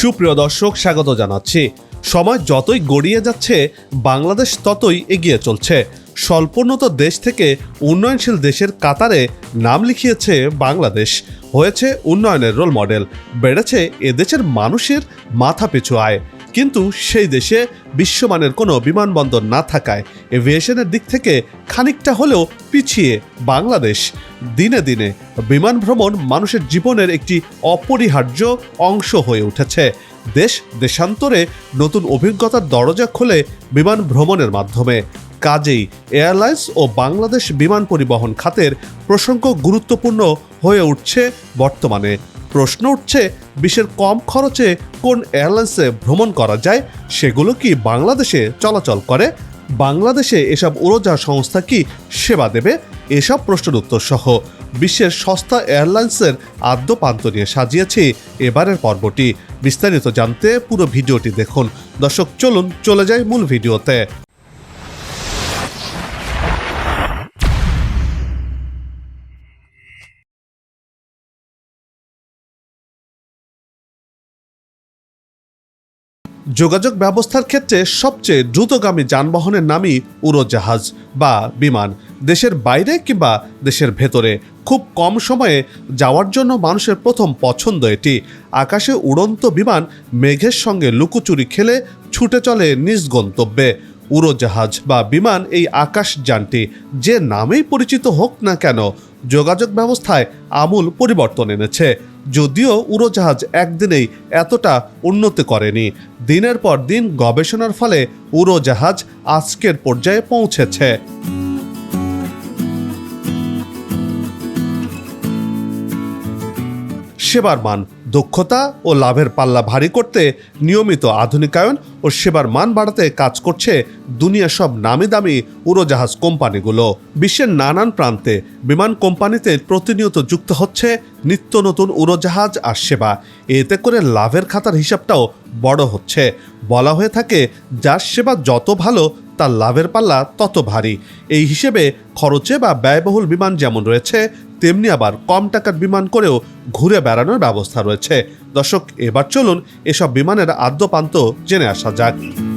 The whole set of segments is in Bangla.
সুপ্রিয় দর্শক, স্বাগত জানাচ্ছি। সময় যতই গড়িয়ে যাচ্ছে, বাংলাদেশ ততই এগিয়ে চলছে। স্বল্পোন্নত দেশ থেকে উন্নয়নশীল দেশের কাতারে নাম লিখিয়েছে বাংলাদেশ। হয়েছে উন্নয়নের রোল মডেল। বেড়েছে এদেশের মানুষের মাথা পিছু আয়। কিন্তু সেই দেশে বিশ্বমানের কোনো বিমানবন্দর না থাকায় এভিয়েশনের দিক থেকে খানিকটা হলেও পিছিয়ে বাংলাদেশ। দিনে দিনে বিমান ভ্রমণ মানুষের জীবনের একটি অপরিহার্য অংশ হয়ে উঠেছে। দেশ দেশান্তরে নতুন অভিজ্ঞতার দরজা খোলে বিমান ভ্রমণের মাধ্যমে। কাজেই এয়ারলাইন্স ও বাংলাদেশ বিমান পরিবহন খাতের প্রসঙ্গ গুরুত্বপূর্ণ হয়ে উঠছে বর্তমানে। প্রশ্ন উঠছে, বিশ্বের কম খরচে কোন এয়ারলাইন্সে ভ্রমণ করা যায়, সেগুলো কি বাংলাদেশে চলাচল করে? বাংলাদেশে এসব উড়োজাহাজ সংস্থা কি সেবা দেবে? এসব প্রশ্নের উত্তর সহ বিশ্বের সস্তা এয়ারলাইন্সের আদ্যপান্ত নিয়ে সাজিয়েছি এবারের পর্বটি। বিস্তারিত জানতে পুরো ভিডিওটি দেখুন। দর্শক, চলুন চলে যাই মূল ভিডিওতে। যোগাযোগ ব্যবস্থার ক্ষেত্রে সবচেয়ে দ্রুতগামী যানবাহনের নামই উড়োজাহাজ বা বিমান। দেশের বাইরে কিংবা দেশের ভেতরে। খুব কম সময়ে যাওয়ার জন্য মানুষের প্রথম পছন্দ এটি। আকাশে উড়ন্ত বিমান মেঘের সঙ্গে লুকোচুরি খেলে ছুটে চলে নিজ গন্তব্যে। উড়োজাহাজ বা বিমান এই আকাশযানটি যে নামেই পরিচিত হোক না কেন, যোগাযোগ ব্যবস্থায় আমূল পরিবর্তন এনেছে। যদিও উড়োজাহাজ একদিনেই এতটা উন্নতি করেনি। দিনের পর দিন গবেষণার ফলে উড়োজাহাজ আজকের পর্যায়ে পৌঁছেছে। সেবার মান দক্ষতা ও লাভের পাল্লা ভারী করতে নিয়মিত আধুনিকায়ন ও সেবার মান বাড়াতে কাজ করছে দুনিয়া সব নামি দামি উড়োজাহাজ কোম্পানিগুলো। বিশ্বের নানান প্রান্তে বিমান কোম্পানিতে প্রতিনিয়ত যুক্ত হচ্ছে নিত্য নতুন উড়োজাহাজ আর সেবা। এতে করে লাভের খাতার হিসাবটাও বড় হচ্ছে। বলা হয়ে থাকে, যার সেবা যত ভালো, তার লাভের পাল্লা তত ভারী। এই হিসেবে খরচে বা ব্যয়বহুল বিমান যেমন রয়েছে তেমনি আবার কম টাকার বিমান করেও ঘুরে বেড়ানোর ব্যবস্থা রয়েছে। দর্শক, এবার চলুন এসব বিমানের আদ্যপান্ত জেনে আসা যাক।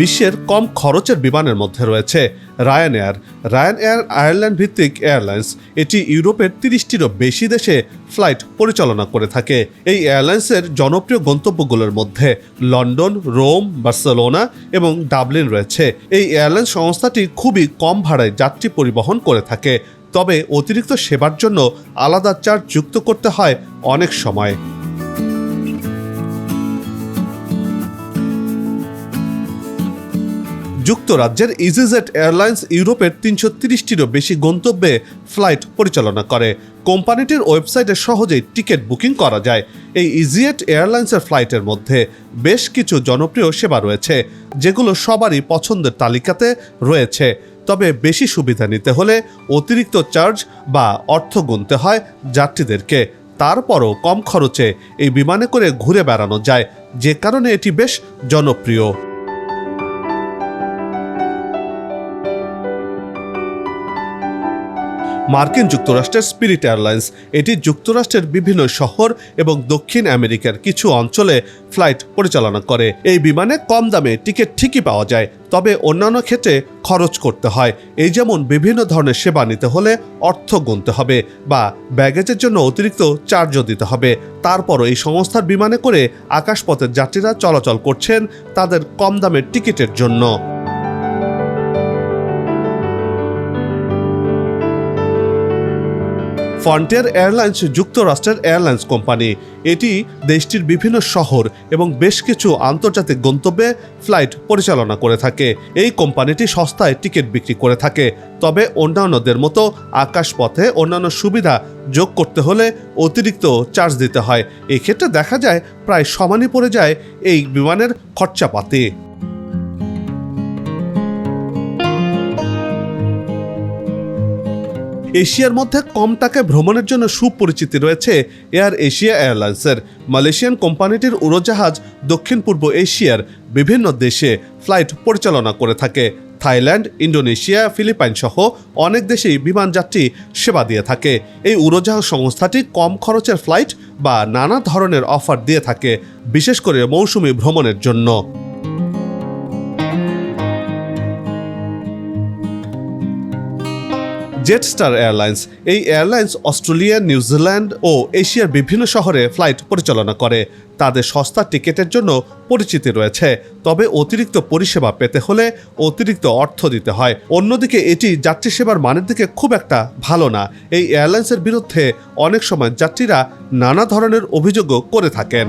বিশ্বের কম খরচের বিমানের মধ্যে রয়েছে Ryanair Ryanair Ireland ভিত্তিক এয়ারলাইন্স এটি ইউরোপের তিরিশটিরও বেশি দেশে ফ্লাইট পরিচালনা করে থাকে। এই এয়ারলাইন্সের জনপ্রিয় গন্তব্যগুলোর মধ্যে লন্ডন, রোম, বার্সেলোনা এবং ডাবলিন রয়েছে। এই এয়ারলাইন্স সংস্থাটি খুবই কম ভাড়ায় যাত্রী পরিবহন করে থাকে, তবে অতিরিক্ত সেবার জন্য আলাদা চার্জ যুক্ত করতে হয় অনেক সময়। যুক্তরাজ্যের ইজিজেট এয়ারলাইন্স ইউরোপের তিনশো তিরিশটিরও বেশি গন্তব্যে ফ্লাইট পরিচালনা করে। কোম্পানিটির ওয়েবসাইটে সহজেই টিকিট বুকিং করা যায়। এই ইজিয়েট এয়ারলাইন্সের ফ্লাইটের মধ্যে বেশ কিছু জনপ্রিয় সেবা রয়েছে, যেগুলো সবারই পছন্দের তালিকাতে রয়েছে। তবে বেশি সুবিধা নিতে হলে অতিরিক্ত চার্জ বা অর্থ গুনতে হয় যাত্রীদেরকে। তারপরও কম খরচে এই বিমানে করে ঘুরে বেড়ানো যায়, যে কারণে এটি বেশ জনপ্রিয়। মার্কিন যুক্তরাষ্ট্রের স্পিরিট এয়ারলাইন্স এটি যুক্তরাষ্ট্রের বিভিন্ন শহর এবং দক্ষিণ আমেরিকার কিছু অঞ্চলে ফ্লাইট পরিচালনা করে। এই বিমানে কম দামে টিকিট ঠিকই পাওয়া যায়, তবে অন্যান্য ক্ষেত্রে খরচ করতে হয়। এই যেমন বিভিন্ন ধরনের সেবা নিতে হলে অর্থ গুনতে হবে বা ব্যাগেজের জন্য অতিরিক্ত চার্জও দিতে হবে। তারপরও এই সংস্থার বিমানে করে আকাশপথের যাত্রীরা চলাচল করছেন তাদের কম দামের টিকিটের জন্য। ফন্টিয়ার এয়ারলাইন্স যুক্তরাষ্ট্রের এয়ারলাইন্স কোম্পানি। এটি দেশটির বিভিন্ন শহর এবং বেশ কিছু আন্তর্জাতিক গন্তব্যে ফ্লাইট পরিচালনা করে থাকে। এই কোম্পানিটি সস্তায় টিকিট বিক্রি করে থাকে। তবে অন্যান্যদের মতো আকাশপথে অন্যান্য সুবিধা যোগ করতে হলে অতিরিক্ত চার্জ দিতে হয়। এক্ষেত্রে দেখা যায়, প্রায় সমানই পড়ে যায় এই বিমানের খরচাপাতি। এশিয়ার মধ্যে কম টাকায় ভ্রমণের জন্য সুপরিচিতি রয়েছে এয়ার এশিয়া এয়ারলাইন্সের। মালয়েশিয়ান কোম্পানিটির উড়োজাহাজ দক্ষিণ পূর্ব এশিয়ার বিভিন্ন দেশে ফ্লাইট পরিচালনা করে থাকে। থাইল্যান্ড, ইন্দোনেশিয়া ফিলিপাইন সহ অনেক দেশেই বিমান যাত্রী সেবা দিয়ে থাকে। এই উড়োজাহাজ সংস্থাটি কম খরচের ফ্লাইট বা নানা ধরনের অফার দিয়ে থাকে, বিশেষ করে মৌসুমি ভ্রমণের জন্য। জেটস্টার এয়ারলাইন্স এই এয়ারলাইন্স অস্ট্রেলিয়া নিউজিল্যান্ড ও এশিয়ার বিভিন্ন শহরে ফ্লাইট পরিচালনা করে। তাদের সস্তা টিকিটের জন্য পরিচিতি রয়েছে। তবে অতিরিক্ত পরিষেবা পেতে হলে অতিরিক্ত অর্থ দিতে হয়। অন্যদিকে এটি যাত্রী সেবার মানের দিকে খুব একটা ভালো না। এই এয়ারলাইন্সের বিরুদ্ধে অনেক সময় যাত্রীরা নানা ধরনের অভিযোগও করে থাকেন।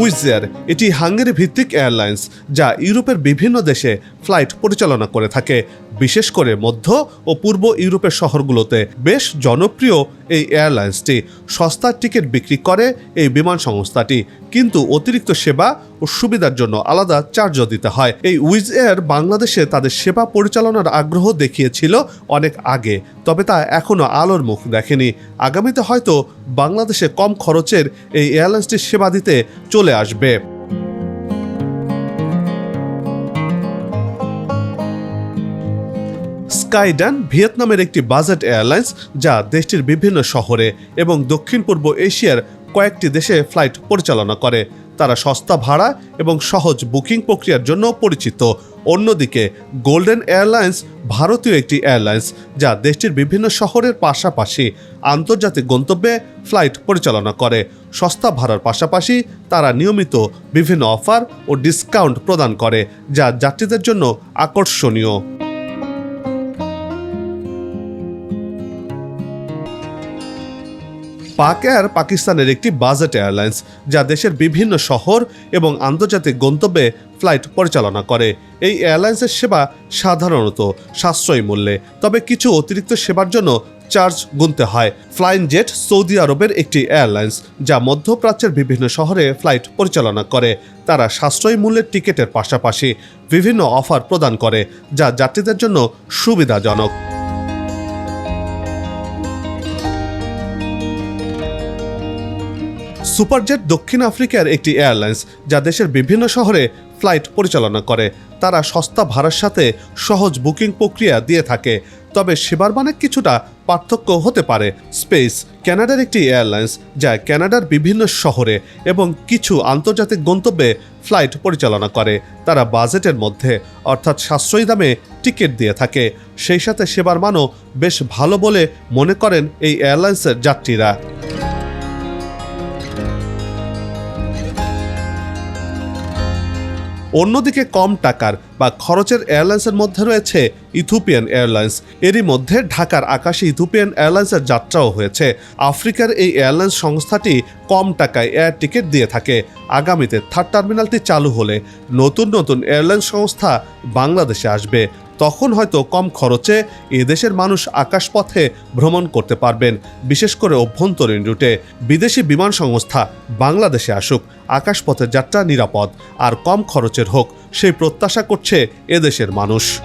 উইজের এটি হাঙ্গেরি ভিত্তিক এয়ারলাইন্স যা ইউরোপের বিভিন্ন দেশে ফ্লাইট পরিচালনা করে থাকে। বিশেষ করে মধ্য ও পূর্ব ইউরোপের শহরগুলোতে বেশ জনপ্রিয় এই এয়ারলাইন্সটি। সস্তার টিকিট বিক্রি করে এই বিমান সংস্থাটি। কিন্তু অতিরিক্ত সেবা ও সুবিধার জন্য আলাদা চার্জও দিতে হয়। এই উইজ এয়ার বাংলাদেশে তাদের সেবা পরিচালনার আগ্রহ দেখিয়েছিল অনেক আগে। তবে তা এখনও আলোর মুখ দেখেনি। আগামীতে হয়তো বাংলাদেশে কম খরচের এই এয়ারলাইন্সটির সেবা দিতে চলে আসবে। স্কাইডান ভিয়েতনামের একটি বাজেট এয়ারলাইন্স যা দেশটির বিভিন্ন শহরে এবং দক্ষিণ পূর্ব এশিয়ার কয়েকটি দেশে ফ্লাইট পরিচালনা করে। তারা সস্তা ভাড়া এবং সহজ বুকিং প্রক্রিয়ার জন্য পরিচিত। অন্যদিকে, গোল্ডেন এয়ারলাইন্স ভারতীয় একটি এয়ারলাইন্স যা দেশটির বিভিন্ন শহরের পাশাপাশি আন্তর্জাতিক গন্তব্যে ফ্লাইট পরিচালনা করে। সস্তা ভাড়ার পাশাপাশি তারা নিয়মিত বিভিন্ন অফার ও ডিসকাউন্ট প্রদান করে, যা যাত্রীদের জন্য আকর্ষণীয়। পাক এয়ার পাকিস্তানের একটি বাজেট এয়ারলাইন্স, যা দেশের বিভিন্ন শহর এবং আন্তর্জাতিক গন্তব্যে ফ্লাইট পরিচালনা করে। এই এয়ারলাইন্সের সেবা সাধারণত সাশ্রয়ী মূল্যে, তবে কিছু অতিরিক্ত সেবার জন্য চার্জ গুনতে হয়। ফ্লাইন জেট সৌদি আরবের একটি এয়ারলাইন্স, যা মধ্যপ্রাচ্যের বিভিন্ন শহরে ফ্লাইট পরিচালনা করে। তারা সাশ্রয়ী মূল্যের টিকিটের পাশাপাশি বিভিন্ন অফার প্রদান করে, যা যাত্রীদের জন্য সুবিধাজনক। সুপারজেট দক্ষিণ আফ্রিকার একটি এয়ারলাইন্স যা দেশের বিভিন্ন শহরে ফ্লাইট পরিচালনা করে। তারা সস্তা ভাড়ার সাথে সহজ বুকিং প্রক্রিয়া দিয়ে থাকে। তবে সেবার মানে কিছুটা পার্থক্য হতে পারে। স্পেস ক্যানাডার একটি এয়ারলাইন্স যা ক্যানাডার বিভিন্ন শহরে এবং কিছু আন্তর্জাতিক গন্তব্যে ফ্লাইট পরিচালনা করে। তারা বাজেটের মধ্যে, অর্থাৎ সাশ্রয়ী দামে টিকিট দিয়ে থাকে। সেই সাথে সেবার মানও বেশ ভালো বলে মনে করেন এই এয়ারলাইন্সের যাত্রীরা। অন্যদিকে কম টাকার বা খরচের এয়ারলাইন্সের মধ্যে রয়েছে ইথোপিয়ান এয়ারলাইন্স। এরই মধ্যে ঢাকার আকাশে ইথোপিয়ান এয়ারলাইন্সের যাত্রাও হয়েছে। আফ্রিকার এই এয়ারলাইন্স সংস্থাটি কম টাকায় এয়ার টিকিট দিয়ে থাকে। আগামীতে থার্ড টার্মিনালটি চালু হলে নতুন নতুন এয়ারলাইন্স সংস্থা বাংলাদেশে আসবে। তখন হয়তো কম খরচে এদেশের মানুষ আকাশপথে ভ্রমণ করতে পারবেন, বিশেষ করে অভ্যন্তরীণ রুটে। বিদেশি বিমান সংস্থা বাংলাদেশে আসুক, আকাশপথের যাত্রা নিরাপদ, আর কম খরচের হোক, সেই প্রত্যাশা করছে এদেশের মানুষ।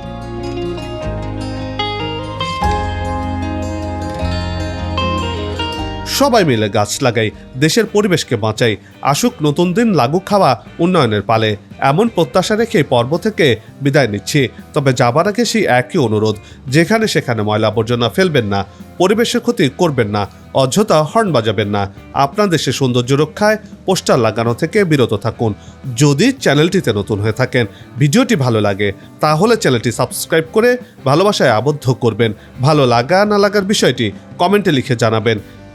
সবাই মিলে গাছ লাগাই, দেশের পরিবেশকে বাঁচাই, আসুক নতুন দিন লাগু খাওয়া উন্নয়নের পালে। এমন প্রত্যাশা রেখে পর্ব থেকে বিদায় নিচ্ছি। তবে যাবার আগে সেই একই অনুরোধ, যেখানে সেখানে ময়লা আবর্জনা ফেলবেন না, পরিবেশের ক্ষতি করবেন না, অযথা হর্ন বাজাবেন না। আপনার দেশের সৌন্দর্য রক্ষায় পোস্টার লাগানো থেকে বিরত থাকুন। যদি চ্যানেলটিতে নতুন হয়ে থাকেন, ভিডিওটি ভালো লাগে, তাহলে চ্যানেলটি সাবস্ক্রাইব করে ভালোবাসায় আবদ্ধ করবেন। ভালো লাগা না লাগার বিষয়টি কমেন্টে লিখে জানাবেন।